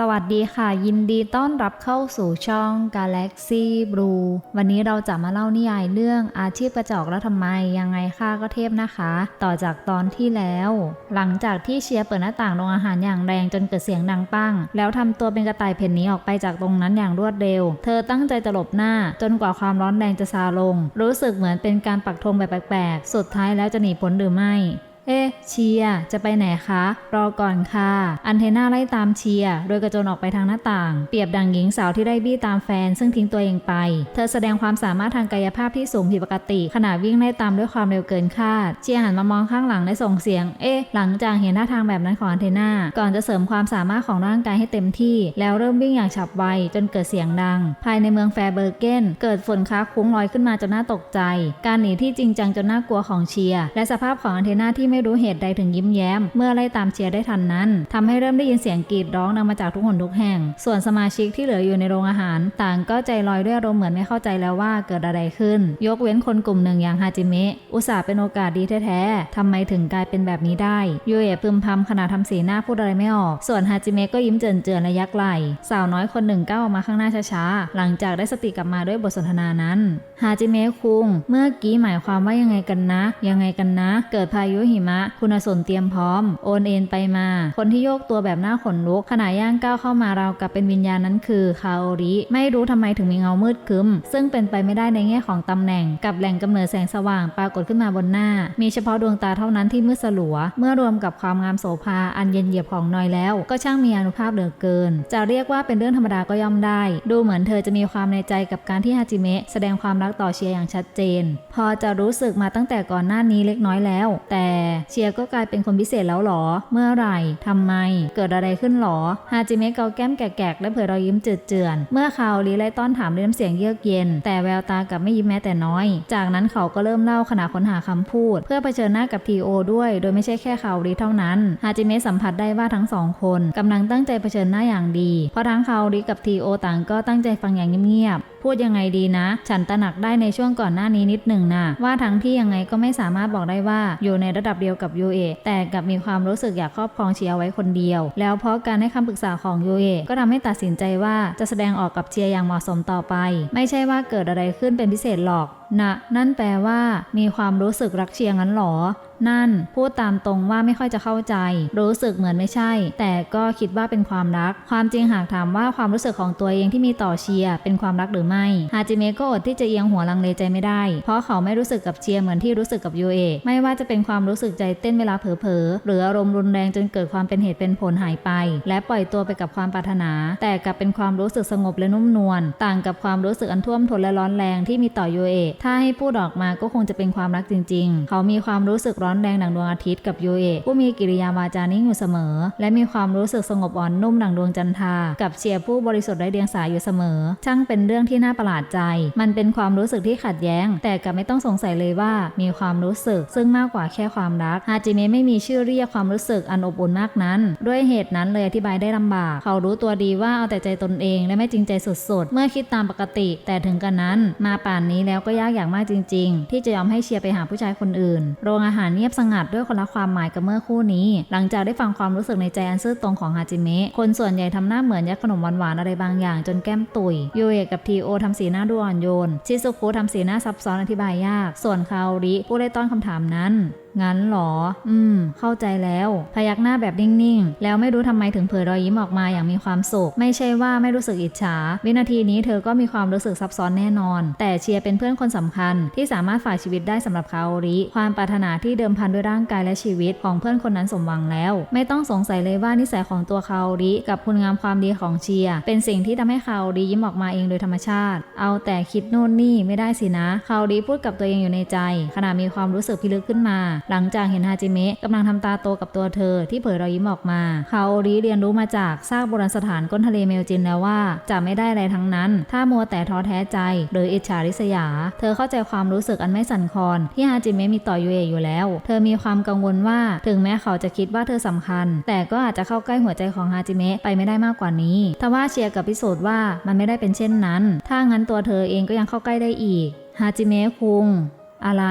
สวัสดีค่ะ ยินดีต้อนรับเข้าสู่ช่อง Galaxy Blue วันนี้เราจะมาเล่านิยายเรื่องอาชีพกระจอกแล้วทำไมยังไงค่าก็เทพนะคะ ต่อจากตอนที่แล้ว หลังจากที่เชียร์เปิดหน้าต่างโรงอาหารอย่างแรงจนเกิดเสียงดังปัง แล้วทำตัวเป็นกระต่ายเพ่นหนีออกไปจากตรงนั้นอย่างรวดเร็ว เธอตั้งใจจะหลบหน้า จนกว่าความร้อนแรงจะซาลง รู้สึกเหมือนเป็นการปักธงแบบแปลกๆสุดท้ายแล้วจะหนีพ้นหรือไม่ เอ๊ะเชียจะไปไหนคะ รอก่อนค่ะ อันเทน่าไล่ตามเชียโดยกระโจนออกไปทางหน้าต่าง เปรียบดังหญิงสาวที่ได้บี้ตามแฟน ซึ่งทิ้งตัวเองไป เธอแสดงความสามารถทางกายภาพที่สูงผิดปกติ ขณะวิ่งไล่ตามด้วยความเร็วเกินคาด เชียหันมามองข้างหลังและส่งเสียง เอ๊ะหลังจากเห็นท่าทางแบบนั้นของอันเทน่า ก่อนจะเสริมความสามารถของร่างกายให้เต็มที่ แล้วเริ่มวิ่งอย่างฉับไวจนเกิดเสียงดัง ภายในเมืองแฟร์เบอร์เกนเกิดฝนค้าคุ้งลอยขึ้นมาจนน่าตกใจ การหนีที่จริงจังจนน่ากลัวของเชียและสภาพของอันเทน่าที่ไม่ไม่รู้เหตุใดถึงยิ้มแย้ม เมื่อไล่ตามเชียร์ได้ทันนั้นทำให้เริ่มได้ยินเสียงกรีดร้องดังมาจากทุกหนทุกแห่ง ส่วนสมาชิกที่เหลืออยู่ในโรงอาหาร ต่างก็ใจลอยด้วยอารมณ์เหมือนไม่เข้าใจแล้วว่าเกิดอะไรขึ้น ยกเว้นคนกลุ่มหนึ่งอย่างฮาจิเมะอุตส่าห์เป็นโอกาสดีแท้ๆทำไมถึงกลายเป็นแบบนี้ได้ยูเอะพึมพำขณะทำสีหน้าพูดอะไรไม่ออก ส่วนฮาจิเมะก็ยิ้มเจินๆและยักไหล่สาวน้อยคนหนึ่งก้าวออกมาข้างหน้าช้าๆหลังจากได้สติกลับมาด้วยบทสนทนานั้นฮาจิเมะคุง เมื่อกี้หมายความว่ายังไงกันนะ ยังไงกันนะ เกิดพายุหิมะ คุณสนเตรียมพร้อม โอนเอ็นไปมา คนที่โยกตัวแบบหน้าขนลุก ขณะย่างก้าวเข้ามาเรากับเป็นวิญญาณนั้นคือคาโอริ ไม่รู้ทำไมถึงมีเงามืดคึ้ม ซึ่งเป็นไปไม่ได้ในแง่ของตำแหน่ง กับแหล่งกำเนิดแสงสว่างปรากฏขึ้นมาบนหน้า มีเฉพาะดวงตาเท่านั้นที่มืดสลัว เมื่อรวมกับความงามโสภาอันเย็นเยียบของนอยแล้ว ก็ช่างมีอนุภาพเหลือเกิน จะเรียกว่าเป็นเรื่องธรรมดาก็ย่อมได้ ดูเหมือนเธอจะมีความในใจกับการที่ฮาจิเมะแสดงความรักต่อเชียร์อย่างชัดเจน พอจะรู้สึกมาตั้งแต่ก่อนหน้านี้เล็กน้อยแล้ว แต่เชียร์ก็กลายเป็นคนพิเศษแล้วหรอ เมื่อไหร่ทำไม เกิดอะไรขึ้นหรอ ฮาจิเมะเกาแก้มแกกๆและเผยรอยยิ้มจืดเจือนเมื่อคาวลีไลต้อนถามด้วยน้ำเสียงเยือกเย็น แต่แววตากลับไม่ยิ้มแม้แต่น้อย จากนั้นเขาก็เริ่มเล่าขณะค้นหาคำพูด เพื่อเผชิญหน้ากับทีโอด้วย โดยไม่ใช่แค่คาวลีเท่านั้น ฮาจิเมะสัมผัสได้ว่าทั้งสองคนกำลังตั้งใจเผชิญหน้าอย่างดี เพราะทั้งคาวลีกับทีโอต่างก็ตั้งใจฟังอย่างเงียบๆพูดยังไงดีนะ ฉันตระหนักได้ในช่วงก่อนหน้านี้นิดหนึ่งนะว่าทั้งที่ยังไงก็ไม่สามารถบอกได้ว่าอยู่ในระดับเดียวกับยูเอแต่กับมีความรู้สึกอยากครอบครองเชียร์ไว้คนเดียว แล้วเพราะการให้คำปรึกษาของยูเอก็ทำให้ตัดสินใจว่าจะแสดงออกกับเชียร์อย่างเหมาะสมต่อไป ไม่ใช่ว่าเกิดอะไรขึ้นเป็นพิเศษหรอกนะนั่นแปลว่า มีความรู้สึกรักเชียร์งั้นหรอ นั่นพูดตามตรงว่าไม่ค่อยจะเข้าใจ รู้สึกเหมือนไม่ใช่ แต่ก็คิดว่าเป็นความรัก ความจริงหากถามว่าความรู้สึกของตัวเองที่มีต่อเชียเป็นความรักหรือไม่ฮาจิเมะก็อดที่จะเอียงหัวลังเลใจไม่ได้ เพราะเขาไม่รู้สึกกับเชียเหมือนที่รู้สึกกับยูเอะไม่ว่าจะเป็นความรู้สึกใจเต้นเวลาเผลอๆหรืออารมณ์รุนแรงจนเกิดความเป็นเหตุเป็นผลหายไป และปล่อยตัวไปกับความปรารถนา แต่กลับเป็นความรู้สึกสงบและนุ่มนวลต่างกับความรู้สึกอันท่วมท้นและร้อนแรงที่มีต่อยูเอะถ้าให้พูดออกมาก็คงจะเป็นความรักจริง ๆ เขามีความรู้สึกร้อนแรงดังดวงอาทิตย์กับยูเอะผู้มีกิริยาวาจานิ่งอยู่เสมอ และมีความรู้สึกสงบอ่อนนุ่มดังดวงจันทรากับเชียร์ผู้บริสุทธิ์ไร้เดียงสาอยู่เสมอ ช่างเป็นเรื่องที่น่าประหลาดใจ มันเป็นความรู้สึกที่ขัดแย้ง แต่กับไม่ต้องสงสัยเลยว่า มีความรู้สึก ซึ่งมากกว่าแค่ความรักฮาจิเมะไม่มีชื่อเรียกความรู้สึกอันอบอุ่นมากนั้น ด้วยเหตุนั้นเลยอธิบายได้ลำบาก เขารู้ตัวดีว่าเอาแต่ใจตนเองและไม่จริงใจสุดๆ เมื่อคิดตามปกติ แต่ถึงกันนั้น มาป่านนี้แล้วก็ยากอย่างมากจริง ๆ ที่จะยอมให้เชียร์ไปหาผู้ชายคนอื่น โรงอาหารเงียบสงัดด้วยคนละความหมายกับเมื่อคู่นี้ หลังจากได้ฟังความรู้สึกในใจอันซื่อตรงของฮาจิเมะคนส่วนใหญ่ทำหน้าเหมือนยัดขนมหวานๆอะไรบางอย่างจนแก้มตุยยูเอะกับทีโอทำสีหน้าดูอ่อนโยนชิซุคุทำสีหน้าซับซ้อนอธิบายยาก ส่วนคาโอริผู้ได้ต้อนคำถามนั้น งั้นหรอ อืม เข้าใจแล้ว พยักหน้าแบบนิ่งๆ แล้วไม่รู้ทำไมถึงเผยรอยยิ้มออกมาอย่างมีความสุข ไม่ใช่ว่าไม่รู้สึกอิจฉา วินาทีนี้เธอก็มีความรู้สึกซับซ้อนแน่นอน แต่เชียร์เป็นเพื่อนคนสำคัญ ที่สามารถฝากชีวิตได้สำหรับคาโอริ ความปรารถนาที่เดิมพันด้วยร่างกายและชีวิตของเพื่อนคนนั้นสมหวังแล้ว ไม่ต้องสงสัยเลยว่านิสัยของตัวคาโอริกับคุณงามความดีของเชียร์เป็นสิ่งที่ทำให้คาโอริยิ้มออกมาเองโดยธรรมชาติ เอาแต่คิดโน่นนี่ไม่ได้สินะคาโอริพูดกับตัวเองอยู่ในใจขณะมีความรู้สึกพิลึกขึ้นมาหลังจากเห็นฮาจิเมะกำลังทำตาโตกับตัวเธอที่เผยรอยยิ้มออกมา คาโอริเรียนรู้มาจากซากโบราณสถานก้นทะเลเมลจินแล้วว่า จะไม่ได้อะไรทั้งนั้น ถ้ามัวแต่ท้อแท้ใจหรืออิจฉาริษยา เธอเข้าใจความรู้สึกอันไม่สั่นคลอน ที่ฮาจิเมะมีต่อยูเอะอยู่แล้ว เธอมีความกังวลว่าถึงแม้เขาจะคิดว่าเธอสำคัญ แต่ก็อาจจะเข้าใกล้หัวใจของฮาจิเมะไปไม่ได้มากกว่านี้ทว่าเชียร์กับพิสูจน์ว่ามันไม่ได้เป็นเช่นนั้น ถ้างั้นตัวเธอเองก็ยังเข้าใกล้ได้อีกฮาจิเมะคุง อะไร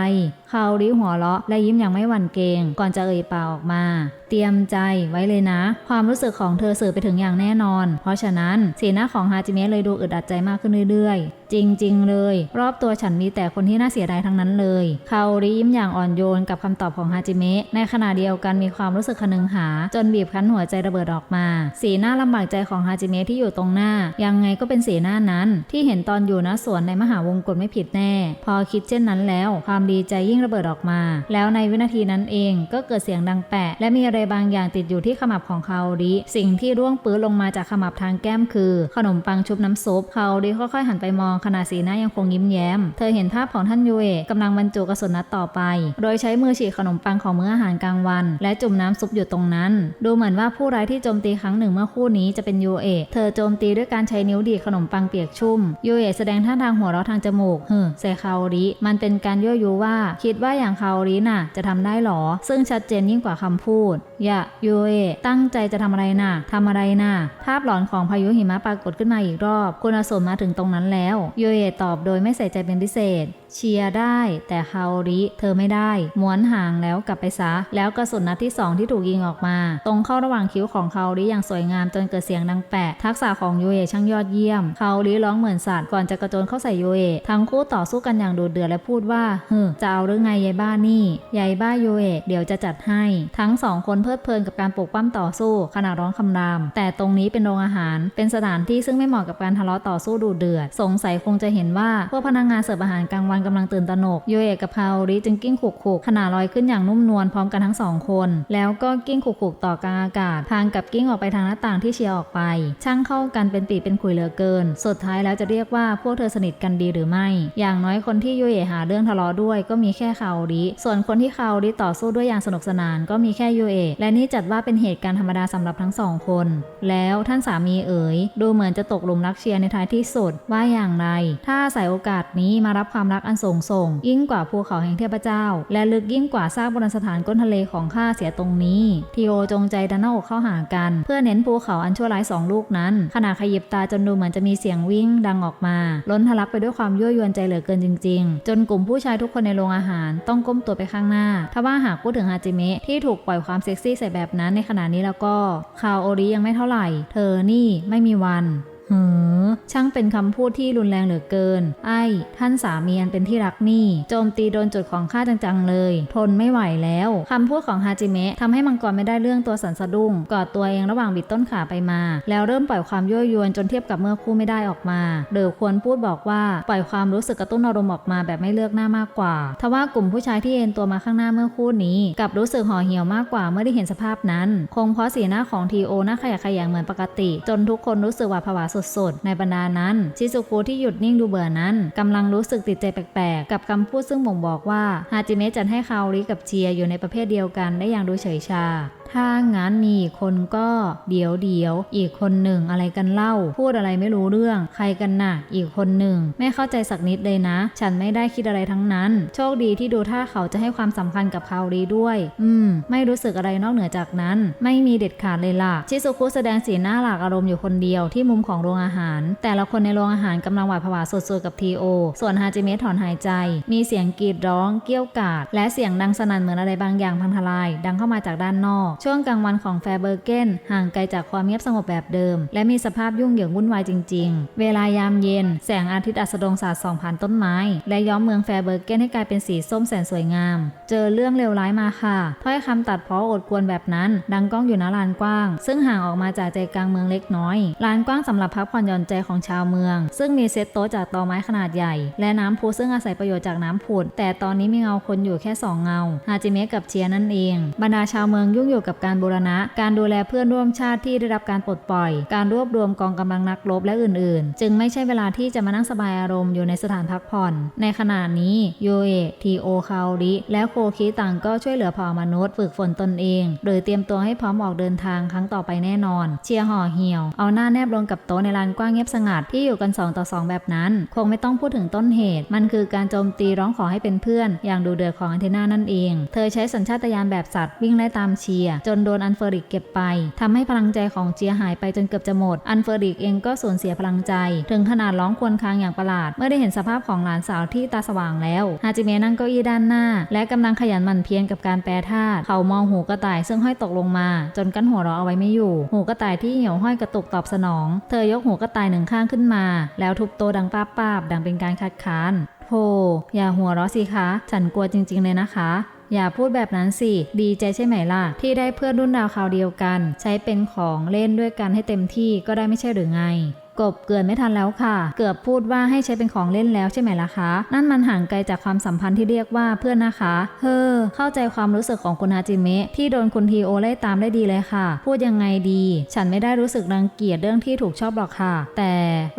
คาริหัวเราะและยิ้มอย่างไม่หวั่นเกรงก่อนจะเอ่ยปากออกมา เตรียมใจไว้เลยนะ ความรู้สึกของเธอสื่อไปถึงอย่างแน่นอน เพราะฉะนั้นสีหน้าของฮาจิเมะเลยดูอึดอัดใจมากขึ้นเรื่อยๆ จริง ๆ เลย รอบตัวฉันมีแต่คนที่น่าเสียดายทั้งนั้นเลยคาริยิ้มอย่างอ่อนโยนกับคำตอบของฮาจิเมะในขณะเดียวกันมีความรู้สึกขนึงหา จนบีบคั้นหัวใจระเบิดออกมา สีหน้าลำบากใจของฮาจิเมะที่อยู่ตรงหน้า ยังไงก็เป็นสีหน้านั้น ที่เห็นตอนอยู่ณสวนในมหาวงกฏไม่ผิดแน่ พอคิดเช่นนั้นแล้ว ความดีใจยิ่งระเบิดออกมา แล้วในวินาทีนั้นเองก็เกิดเสียงดังแปะ และมีอะไรบางอย่างติดอยู่ที่ขมับของคาริสิ่งที่ร่วงปื้นลงมาจากขมับทางแก้มคือ ขนมปังชุบน้ำซุปคาริค่อยๆหันไปมองขณะสีหน้ายังคงยิ้มแย้ม เธอเห็นภาพของท่านยูเอะกำลังบรรจุกระสุนนัดต่อไป โดยใช้มือฉีกขนมปังของมื้ออาหารกลางวัน และจุ่มน้ำซุปอยู่ตรงนั้น ดูเหมือนว่าผู้ร้ายที่โจมตีครั้งหนึ่งเมื่อคู่นี้จะเป็นยูเอะเธอโจมตีด้วยการใช้นิ้วดีดขนมปังเปียกชุ่มยูเอะแสดงท่าทางหัวเราะทางจมูกเฮ้อใส่คาริมันเป็นการยั่วยุว่าคิคิดว่าอย่างคาริน่ะ จะทำได้หรอ ซึ่งชัดเจนยิ่งกว่าคำพูด อย่ายูเอตั้งใจจะทำอะไรน่ะทำอะไรน่ะ ภาพหลอนของพายุหิมะปรากฏขึ้นมาอีกรอบ คุณอสมมาถึงตรงนั้นแล้วยูเอตอบโดยไม่ใส่ใจเป็นพิเศษ เชียร์ได้ แต่คาริเธอไม่ได้ ม้วนห่างแล้วกลับไปซะ แล้วกระสุนนัดที่สองที่ถูกยิงออกมา ตรงเข้าระหว่างคิ้วของคาริอย่างสวยงามจนเกิดเสียงดังแปะ ทักษะของยูเอช่างยอดเยี่ยมคาริร้องเหมือนสัตว์ก่อนจะกระโจนเข้าใส่ยูเอทั้งคู่ต่อสู้กันอย่างดุเดือดและพูดว่าเฮ้จะเอาหรือไงยายบ้านี่ยายบ้าโยเอะเดี๋ยวจะจัดให้ ทั้งสองคนเพลิดเพลินกับการปลุกปั้มต่อสู้ขณะร้องคำราม แต่ตรงนี้เป็นโรงอาหาร เป็นสถานที่ซึ่งไม่เหมาะกับการทะเลาะต่อสู้ดุเดือด สงสัยคงจะเห็นว่าพวกพนักงานเสิร์ฟอาหารกลางวันกำลังตื่นตระหนกโยเอะกับพาริจึงกิ้งขุกขุกขณะลอยขึ้นอย่างนุ่มนวลพร้อมกันทั้งสองคน แล้วก็กิ้งขุกขุกต่อกลางอากาศทางกับกิ้งออกไปทางหน้าต่างที่เชียร์ออกไป ช่างเข้ากันเป็นปีเป็นขุยเหลือเกิน สุดท้ายแล้วจะเรียกว่าพวกเธอสนิทกันดีหรือไม่ อย่างน้อยคนที่โยเอะหาเรื่องทะเลาะด้วยก็มีแค่คาริส่วนคนที่คาริต่อสู้ด้วยอย่างสนุกสนานก็มีแค่โยเอะและนี่จัดว่าเป็นเหตุการณ์ธรรมดาสำหรับทั้งสองคน แล้วท่านสามีเอ๋ย ดูเหมือนจะตกหลุมรักเชียร์ในท้ายที่สุดว่าอย่างไร ถ้าอาศัยโอกาสนี้มารับความรักอันสูงส่ง ยิ่งกว่าภูเขาแห่งเทพเจ้า และลึกยิ่งกว่าซากโบราณสถานก้นทะเลของข้าเสียตรงนี้ทีโอจงใจดันหน้าอกเข้าหากัน เพื่อเน้นภูเขาอันชั่วร้ายสองลูกนั้น ขณะขยิบตาจนดูเหมือนจะมีเสียงวิ่งดังออกมา ล้นทะลักไปด้วยความยั่วยวนใจเหลือเกินจริง ๆ จนกลุ่มผู้ชายทุกคนในโรงอาหารต้องก้มตัวไปข้างหน้า ถ้าว่าหากพูดถึงฮาจิเมะที่ถูกปล่อยความเซ็กซี่ใส่แบบนั้นในขณะนี้แล้วก็คาวโอริยังไม่เท่าไหร่ เธอนี่ไม่มีวัน หือ ช่างเป็นคำพูดที่รุนแรงเหลือเกิน ไอ้ ท่านสามีอันเป็นที่รักนี่ โจมตีโดนจุดของข้าจังๆเลย ทนไม่ไหวแล้วคำพูดของฮาจิเมะทำให้มังกรไม่ได้เรื่องตัวสันสะดุ้งกอดตัวเองระหว่างบิดต้นขาไปมา แล้วเริ่มปล่อยความยั่วยวนจนเทียบกับเมื่อคู่ไม่ได้ออกมาหรือควรพูดบอกว่าปล่อยความรู้สึกกระตุ้นอารมณ์ออกมาแบบไม่เลือกหน้ามากกว่า ทว่ากลุ่มผู้ชายที่เอ็นตัวมาข้างหน้าเมื่อคู่นี้กับรู้สึกห่อเหี่ยวมากกว่าเมื่อได้เห็นสภาพนั้น คงเพราะสีหน้าของทีโอหน้าขยะขยงเหมือนปกติ จนทุกคนรู้สึกหวาดผวาสุดๆ ในบรรดานั้น ชิซุกุที่หยุดนิ่งดูเบื่อนั้นกำลังรู้สึกติดใจแปลกๆ กับคำพูดซึ่งบ่งบอกว่าฮาจิเมะจัดให้คาริกับเชียอยู่ในประเภทเดียวกันได้อย่างดูเฉยชาถ้างั้นมีคนก็เดี๋ยวเดี๋ยวอีกคนหนึ่งอะไรกันเล่า พูดอะไรไม่รู้เรื่อง ใครกันน่ะ อีกคนหนึ่งไม่เข้าใจสักนิดเลยนะ ฉันไม่ได้คิดอะไรทั้งนั้น โชคดีที่ดูท่าเขาจะให้ความสำคัญกับคาโอริด้วย อืม ไม่รู้สึกอะไรนอกเหนือจากนั้น ไม่มีเด็ดขาดเลยล่ะ ชิซุคุแสดงสีหน้าหลากอารมณ์อยู่คนเดียวที่มุมของโรงอาหาร แต่ละคนในโรงอาหารกำลังหวาดผวาสุดๆกับทีโอ ส่วนฮาจิเมะถอนหายใจ มีเสียงกรีดร้อง เกี้ยวกาด และเสียงดังสนั่นเหมือนอะไรบางอย่างพังทลาย ดังเข้ามาจากด้านนอกช่วงกลางวันของแฟร์เบอร์เกนห่างไกลจากความเงียบสงบแบบเดิม และมีสภาพยุ่งเหยิงวุ่นวายจริง ๆ เวลายามเย็น แสงอาทิตย์อัสดงสาดส่องผ่านต้นไม้ และย้อมเมืองแฟร์เบอร์เกนให้กลายเป็นสีส้มแสนสวยงาม เจอเรื่องเลวร้ายมาค่ะถ้อยคำตัดเพ้ออดกวนแบบนั้น ดังก้องอยู่ณลานกว้าง ซึ่งห่างออกมาจากใจกลางเมืองเล็กน้อยลานกว้างสำหรับพักผ่อนหย่อนใจของชาวเมือง ซึ่งมีเซตโต๊ะจากตอไม้ขนาดใหญ่ และน้ำพุซึ่งอาศัยประโยชน์จากน้ำผุดแต่ตอนนี้มีเงาคนอยู่แค่สองเงาฮาจิเมะกับเชียนั่นเอง บรรดาชาวเมืองยุ่งอยู่กับการบูรณะ การดูแลเพื่อนร่วมชาติที่ได้รับการปลดปล่อย การรวบรวมกองกำลังนักรบและอื่นๆ จึงไม่ใช่เวลาที่จะมานั่งสบายอารมณ์อยู่ในสถานพักผ่อน ในขณะนี้โยเอะทีโอคาริและโคคิต่างก็ช่วยเหลือเผ่ามนุษย์ ฝึกฝนตนเอง โดยเตรียมตัวให้พร้อมออกเดินทางครั้งต่อไปแน่นอน เชียร์ห่อเหี่ยว เอาหน้าแนบลงกับโต๊ะในลานกว้างเงียบสงัดที่อยู่กันสองต่อสองแบบนั้น คงไม่ต้องพูดถึงต้นเหตุ มันคือการโจมตีร้องขอให้เป็นเพื่อน อย่างดูเดือดของอันเทน่านั่นเอง เธอใช้สัญชาตญาณแบบสัตว์วิ่งไล่ตามเชียร์จนโดนอันเฟอริกเก็บไปทำให้พลังใจของเจียหายไปจนเกือบจะหมด อันเฟอริกเองก็สูญเสียพลังใจ ถึงขนาดร้องควญคางอย่างประหลาด เมื่อได้เห็นสภาพของหลานสาวที่ตาสว่างแล้ว ฮาจิเมะนั่งเก้าอี้ด้านหน้า และกำลังขยันหมั่นเพียรกับการแปรธาตุเขามองหูกระต่ายซึ่งห้อยตกลงมา จนกั้นหัวเราะเอาไว้ไม่อยู่ หูกระต่ายที่เหี่ยวห้อยกระตุกตอบสนอง เธอยกหูกระต่ายหนึ่งข้างขึ้นมา แล้วทุบโตดังป้าบป้าบๆดังเป็นการคัดค้านโธ่อย่าหัวเราะสิคะ ฉันกลัวจริง ๆ เลยนะคะ อย่าพูดแบบนั้นสิ ดีใจใช่ไหมล่ะ ที่ได้เพื่อนรุ่นราวคราวเดียวกัน ใช้เป็นของเล่นด้วยกันให้เต็มที่ก็ได้ไม่ใช่หรือไง กบเกินไม่ทันแล้วค่ะ เกือบพูดว่าให้ใช้เป็นของเล่นแล้วใช่ไหมล่ะคะ นั่นมันห่างไกลจากความสัมพันธ์ที่เรียกว่าเพื่อนนะคะ เฮ้อ เข้าใจความรู้สึกของคุณฮาจิเมะที่โดนคุณทีโอไล่ตามได้ดีเลยค่ะ พูดยังไงดี ฉันไม่ได้รู้สึกรังเกียจเรื่องที่ถูกชอบหรอกค่ะ แต่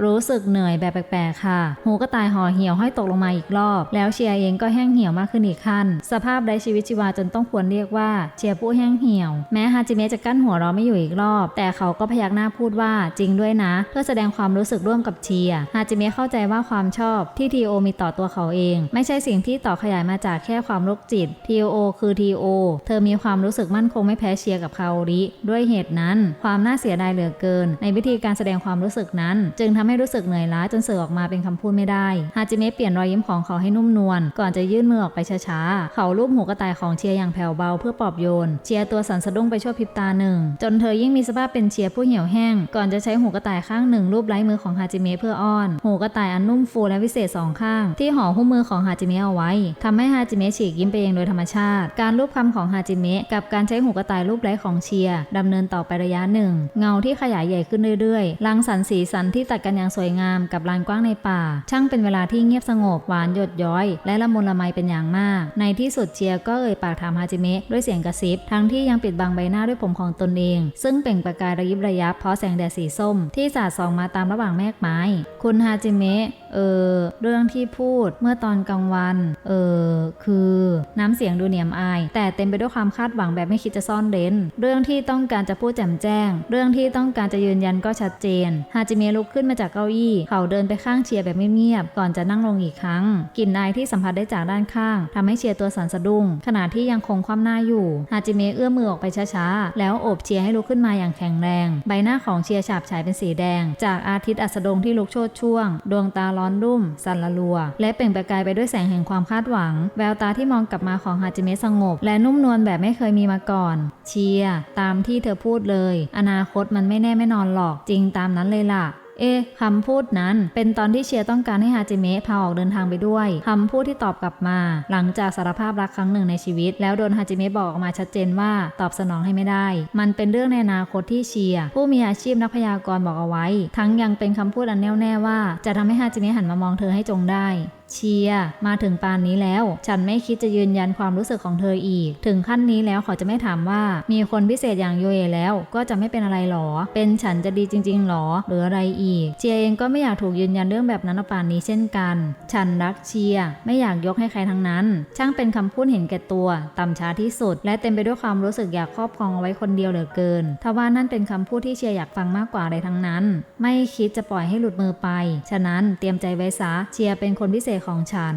รู้สึกเหนื่อยแบบแปลกๆค่ะ หูก็ตายห่อเหี่ยวให้ตกลงมาอีกรอบ แล้วเชียร์เองก็แห้งเหี่ยวมากขึ้นอีกขั้น สภาพไร้ชีวิตชีวาจนต้องควรเรียกว่าเชียร์ผู้แห้งเหี่ยว แม้ฮาจิเมะจะกั้นหัวเราไม่อยู่อีกรอบ แต่เขาก็พยักหน้าพูดว่าจริงด้วยนะ เพื่อแสดงความรู้สึกร่วมกับเชียฮาจิเมะเข้าใจว่าความชอบที่ทีโอมีต่อตัวเขาเอง ไม่ใช่สิ่งที่ต่อขยายมาจากแค่ความโรคจิตทีโอคือทีโอเธอมีความรู้สึกมั่นคงไม่แพ้เชียกับคาโอริด้วยเหตุนั้น ความน่าเสียดายเหลือเกิน ในวิธีการแสดงความรู้สึกนั้น จึงทำให้รู้สึกเหนื่อยล้าจนเสื่อออกมาเป็นคำพูดไม่ได้ฮาจิเมะเปลี่ยนรอยยิ้มของเขาให้นุ่มนวลก่อนจะยื่นมือออกไปช้าๆเขาลูบหูกระต่ายของเชียอย่างแผ่วเบาเพื่อปลอบโยนเชียตัวสันสะดุ้งไปชั่วพริบตาหนึ่งจนเธอยิ่งมีสภาพเป็นเชียผู้เหี่ยวแห้งก่อนจะใช้หูกระต่ายข้างหนึ่งรูปไล้มือของฮาจิเมะเพื่ออ้อน หูกระต่ายอันนุ่มฟูและวิเศษสองข้าง ที่ห่อหุ้มมือของฮาจิเมะเอาไว้ทำให้ฮาจิเมะฉีกยิ้มไปเองโดยธรรมชาติ การรูปคำของฮาจิเมะกับการใช้หูกระต่ายรูปไล้ของเชียร์ดำเนินต่อไประยะหนึ่ง เงาที่ขยายใหญ่ขึ้นเรื่อยๆรังสรรค์สีสันที่ตัดกันอย่างสวยงามกับลานกว้างในป่า ช่างเป็นเวลาที่เงียบสงบหวานหยดย้อย และละมุนละไมเป็นอย่างมาก ในที่สุดเชียร์ก็เอ่ยปากถามฮาจิเมะด้วยเสียงกระซิบ ทั้งที่ยังปิดบังใบหน้าด้วยผมของตนเอง ซึ่งเปล่งประกายระยิบระยับเพราะแสงแดดสีส้มที่สาดส่องมาตามระหว่างแมกไม้ คุณฮาจิเมะเออเรื่องที่พูดเมื่อตอนกลางวันเออคือน้ำเสียงดูเหนียมอาย แต่เต็มไปด้วยความคาดหวังแบบไม่คิดจะซ่อนเร้น เรื่องที่ต้องการจะพูดแจ่มแจ้ง เรื่องที่ต้องการจะยืนยันก็ชัดเจนฮาจิเมะลุกขึ้นมาจากเก้าอี้ เขาเดินไปข้างเชียร์แบบเงียบๆก่อนจะนั่งลงอีกครั้งกลิ่นอายที่สัมผัสได้จากด้านข้างทำให้เชียร์ตัวสั่นสะดุ้งขณะที่ยังคงคว่ำหน้าอยู่ฮาจิเมะเอื้อมมือออกไปช้าๆแล้วโอบเชียร์ให้ลุกขึ้นมาอย่างแข็งแรง ใบหน้าของเชียร์ฉาบฉายเป็นสีแดง จากอาทิตย์อัสดงที่ลุกโชดช่วง ดวงตาร้อนรุ่ม สั่นละลัว และเปล่งประกายไปด้วยแสงแห่งความคาดหวัง แววตาที่มองกลับมาของฮาจิเมะสงบ และนุ่มนวลแบบไม่เคยมีมาก่อน เชียร์ตามที่เธอพูดเลย อนาคตมันไม่แน่ไม่นอนหรอก จริงตามนั้นเลยล่ะ เอคำพูดนั้นเป็นตอนที่เชียร์ต้องการให้ฮาจิเมะพาออกเดินทางไปด้วยคำพูดที่ตอบกลับมา หลังจากสารภาพรักครั้งหนึ่งในชีวิต แล้วโดนฮาจิเมะบอกออกมาชัดเจนว่าตอบสนองให้ไม่ได้ มันเป็นเรื่องในอนาคตที่เชียร์ผู้มีอาชีพนักพยากรณ์บอกเอาไว้ ทั้งยังเป็นคำพูดอันแน่วแน่ว่าจะทำให้ฮาจิเมะหันมามองเธอให้จงได้ เชียมาถึงปานนี้แล้ว ฉันไม่คิดจะยืนยันความรู้สึกของเธออีก ถึงขั้นนี้แล้วเขาจะไม่ถามว่า มีคนพิเศษอย่างโยเอแล้ว ก็จะไม่เป็นอะไรหรอ เป็นฉันจะดีจริง ๆหรอ หรืออะไรอีก เชียเองก็ไม่อยากถูกยืนยันเรื่องแบบนั้นปานนี้เช่นกัน ฉันรักเชียไม่อยากยกให้ใครทั้งนั้น ช่างเป็นคำพูดเห็นแก่ตัวต่ำช้าที่สุด และเต็มไปด้วยความรู้สึกอยากครอบครองเอาไว้คนเดียวเหลือเกินทว่านั่นเป็นคำพูดที่เชียอยากฟังมากกว่าอะไรทั้งนั้น ไม่คิดจะปล่อยให้หลุดมือไป ฉะนั้นเตรียมใจไว้ซะเชียเป็นคนพิเศษของฉัน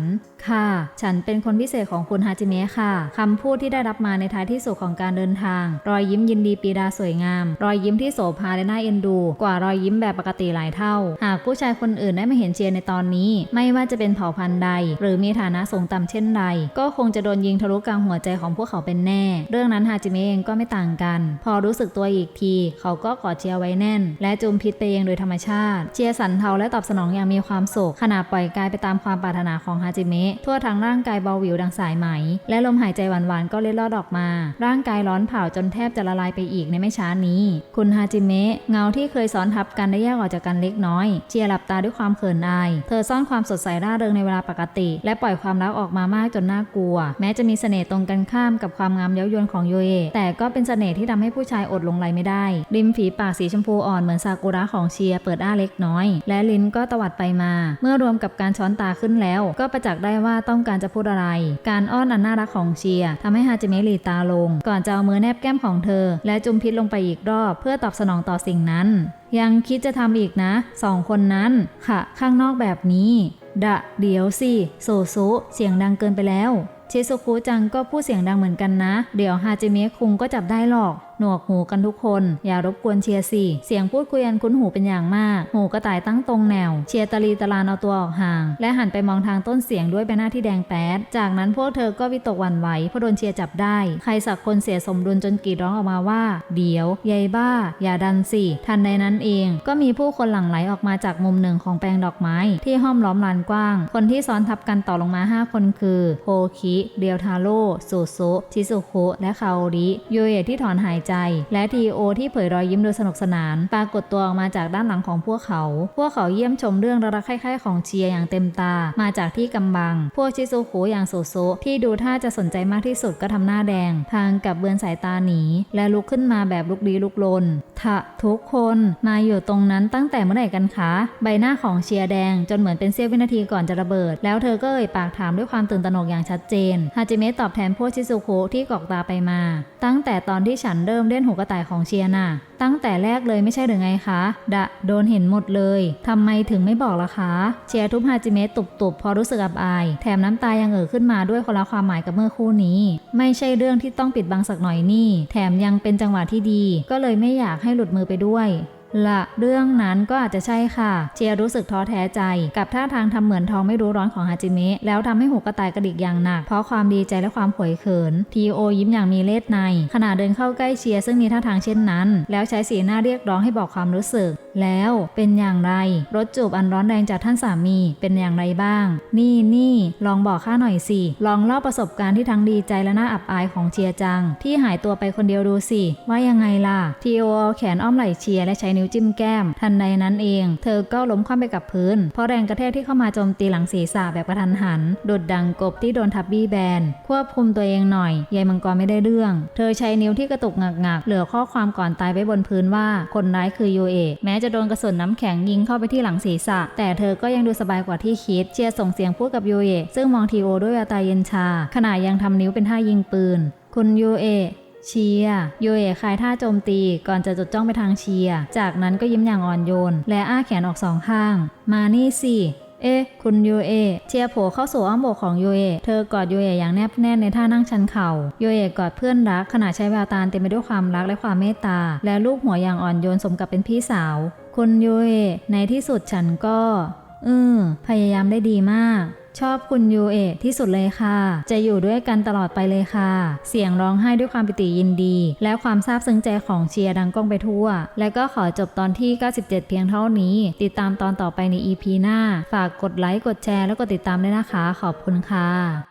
ค่ะ ฉันเป็นคนพิเศษของคุณฮาจิเมะค่ะ คำพูดที่ได้รับมาในท้ายที่สุดของการเดินทาง รอยยิ้มยินดีปีดาสวยงาม รอยยิ้มที่โสภาและน่าเอ็นดู กว่ารอยยิ้มแบบปกติหลายเท่า หากผู้ชายคนอื่นได้มาเห็นเชียร์ในตอนนี้ ไม่ว่าจะเป็นเผ่าพันธุ์ใด หรือมีฐานะสูงต่ำเช่นใด ก็คงจะโดนยิงทะลุกลางหัวใจของพวกเขาเป็นแน่ เรื่องนั้นฮาจิเมะเองก็ไม่ต่างกัน พอรู้สึกตัวอีกที เขาก็กอดเชียร์ไว้แน่น และจูมพิษไปเองโดยธรรมชาติ เชียร์สันเทาและตอบสนองอย่างมีความสุขขณะปล่อยกายไปตามความปรารถนาของฮาจิเมะทั่วทั้งร่างกายเบาหวิวดังสายไหม และลมหายใจหวานๆก็เล็ดลอดออกมา ร่างกายร้อนเผาจนแทบจะละลายไปอีกในไม่ช้านี้ คุณฮาจิเมะเงาที่เคยซ้อนทับกันได้แยกออกจากกันเล็กน้อย เชียร์หลับตาด้วยความเขินอาย เธอซ่อนความสดใสร่าเริงในเวลาปกติ และปล่อยความรักออกมามากจนน่ากลัว แม้จะมีเสน่ห์ตรงกันข้ามกับความงามเย้ายวนของโยเอะแต่ก็เป็นเสน่ห์ที่ทำให้ผู้ชายอดหลงไหลไม่ได้ ริมฝีปากสีชมพูอ่อนเหมือนซากุระของเชียเปิดอ้าเล็กน้อย และลิ้นก็ตวัดไปมา เมื่อรวมกับการช้อนตาขึ้นแล้ว ก็ประจักษ์ได้ว่าต้องการจะพูดอะไร การอ้อนอันน่ารักของเชียร์ทำให้ฮาจิเมะหลีตาลง ก่อนจะเอามือแนบแก้มของเธอ และจุมพิษลงไปอีกรอบ เพื่อตอบสนองต่อสิ่งนั้น ยังคิดจะทำอีกนะสองคนนั้นค่ะ ข้างนอกแบบนี้ดะเดี๋ยวสิโซซุเสียงดังเกินไปแล้วชิซุคุจังก็พูดเสียงดังเหมือนกันนะ เดี๋ยวฮาจิเมะคุงก็จับได้หรอก หนวกหูกันทุกคน อย่ารบกวนเชียร์สิเสียงพูดคุยอันคุ้นหูเป็นอย่างมาก หูกระต่ายตั้งตรงแนว เชียร์ตะลีตะลานเอาตัวออกห่าง และหันไปมองทางต้นเสียงด้วยใบหน้าที่แดงแป๊ด จากนั้นพวกเธอก็วิตกหวั่นไหวเพราะโดนเชียร์จับได้ ใครสักคนเสียสมดุลจนกรีดร้องออกมาว่า เดี๋ยวยายบ้า อย่าดันสิ ทันใดนั้นเอง ก็มีผู้คนหลั่งไหลออกมาจากมุมหนึ่งของแปลงดอกไม้ ที่ห้อมล้อมลานกว้าง คนที่ซ้อนทับกันต่อลงมา 5 คนคือโฮคิเรียวทาโร่ซูซุชิซุคุ และคาโอริโยเอะที่ถอนหายใจและทีโอที่เผยรอยยิ้มโดยสนุกสนาน ปรากฏตัวออกมาจากด้านหลังของพวกเขา พวกเขาเยี่ยมชมเรื่องรักใคล้ายๆของเชียอย่างเต็มตา มาจากที่กำบัง พวกชิซุคุอย่างโซโซที่ดูท่าจะสนใจมากที่สุดก็ทำหน้าแดง ทางกับเบือนสายตาหนี และลุกขึ้นมาแบบลุกดีลุกลน ทะทุกคนมาอยู่ตรงนั้นตั้งแต่เมื่อไหร่กันคะ ใบหน้าของเชียร์แดง จนเหมือนเป็นเสี้ยววินาทีก่อนจะระเบิด แล้วเธอก็เอ่ยปากถามด้วยความตื่นตระหนกอย่างชัดเจนฮาจิเมะตอบแทนพวกชิซุคุที่กอกตาไปมา ตั้งแต่ตอนที่ฉันเริ่มเล่นหูกระต่ายของเชียร์น่ะ ตั้งแต่แรกเลยไม่ใช่หรือไงคะ ดะ โดนเห็นหมดเลยทำไมถึงไม่บอกล่ะคะเชียร์ทุบฮาจิเมะตุบๆ พอรู้สึกอับอาย แถมน้ำตายังเอ่อขึ้นมาด้วยคนละความหมายกับเมื่อคู่นี้ ไม่ใช่เรื่องที่ต้องปิดบังสักหน่อยนี่ แถมยังเป็นจังหวะที่ดี ก็เลยไม่อยากให้หลุดมือไปด้วย ละเรื่องนั้นก็อาจจะใช่ค่ะ เชียรู้สึกท้อแท้ใจ กับท่าทางทำเหมือนทองไม่รู้ร้อนของฮาจิเมะแล้วทำให้หูกระต่ายกระดิกอย่างหนัก เพราะความดีใจและความขวยเขิน ทีโอยิ้มอย่างมีเลสใน ขณะเดินเข้าใกล้เชียซึ่งมีท่าทางเช่นนั้น แล้วใช้สีหน้าเรียกร้องให้บอกความรู้สึกแล้วเป็นอย่างไร รถจูบอันร้อนแรงจากท่านสามีเป็นอย่างไรบ้าง นี่นี่ลองบอกข้าหน่อยสิ ลองเล่าประสบการณ์ที่ทั้งดีใจและน่าอับอายของเชียจัง ที่หายตัวไปคนเดียวดูสิ ว่ายังไงล่ะ ทีโอเอาแขนอ้อมไหล่เชียและใช้นิ้วจิ้มแก้ม ทันใดนั้นเอง เธอก็ล้มคว่ำไปกับพื้น เพราะแรงกระแทกที่เข้ามาโจมตีหลังศีรษะแบบกระทันหันดุดดังกบที่โดนทับบี้แบน ควบคุมตัวเองหน่อยยายมังกรไม่ได้เรื่อง เธอใช้นิ้วที่กระตุกหงักๆเหลือข้อความก่อนตายไว้บนพื้นว่าคนร้ายคือโยเอะแม้จะโดนกระสุนน้ำแข็งยิงเข้าไปที่หลังศีรษะ แต่เธอก็ยังดูสบายกว่าที่คิด เชียส่งเสียงพูดกับยูเอซึ่งมองทีโอด้วยแววตาเย็นชา ขณะยังทำนิ้วเป็นท่ายิงปืน คุณยูเอเชียยูเอคลายท่าโจมตีก่อนจะจดจ้องไปทางเชีย จากนั้นก็ยิ้มอย่างอ่อนโยน และอ้าแขนออกสองข้าง มานี่สิ เอ๊ะคุณยูเอเชียร์โผล่เข้าสู่อ้อมอกของยูเอเธอกอดยูเออย่างแนบแน่นในท่านั่งชันเข่ายูเอกอดเพื่อนรักขณะใช้แววตาเต็มไปด้วยความรักและความเมตตา และลูกหัวอย่างอ่อนโยนสมกับเป็นพี่สาว คุณยูเอในที่สุดฉันก็อืมพยายามได้ดีมาก ชอบคุณยูเอะที่สุดเลยค่ะ จะอยู่ด้วยกันตลอดไปเลยค่ะ เสียงร้องไห้ด้วยความปิติยินดี และความซาบซึ้งใจของเชียร์ดังก้องไปทั่ว และก็ขอจบตอนที่ 97 เพียงเท่านี้ ติดตามตอนต่อไปใน EP หน้า ฝากกดไลค์ กดแชร์ แล้วก็ติดตามด้วยนะคะ ขอบคุณค่ะ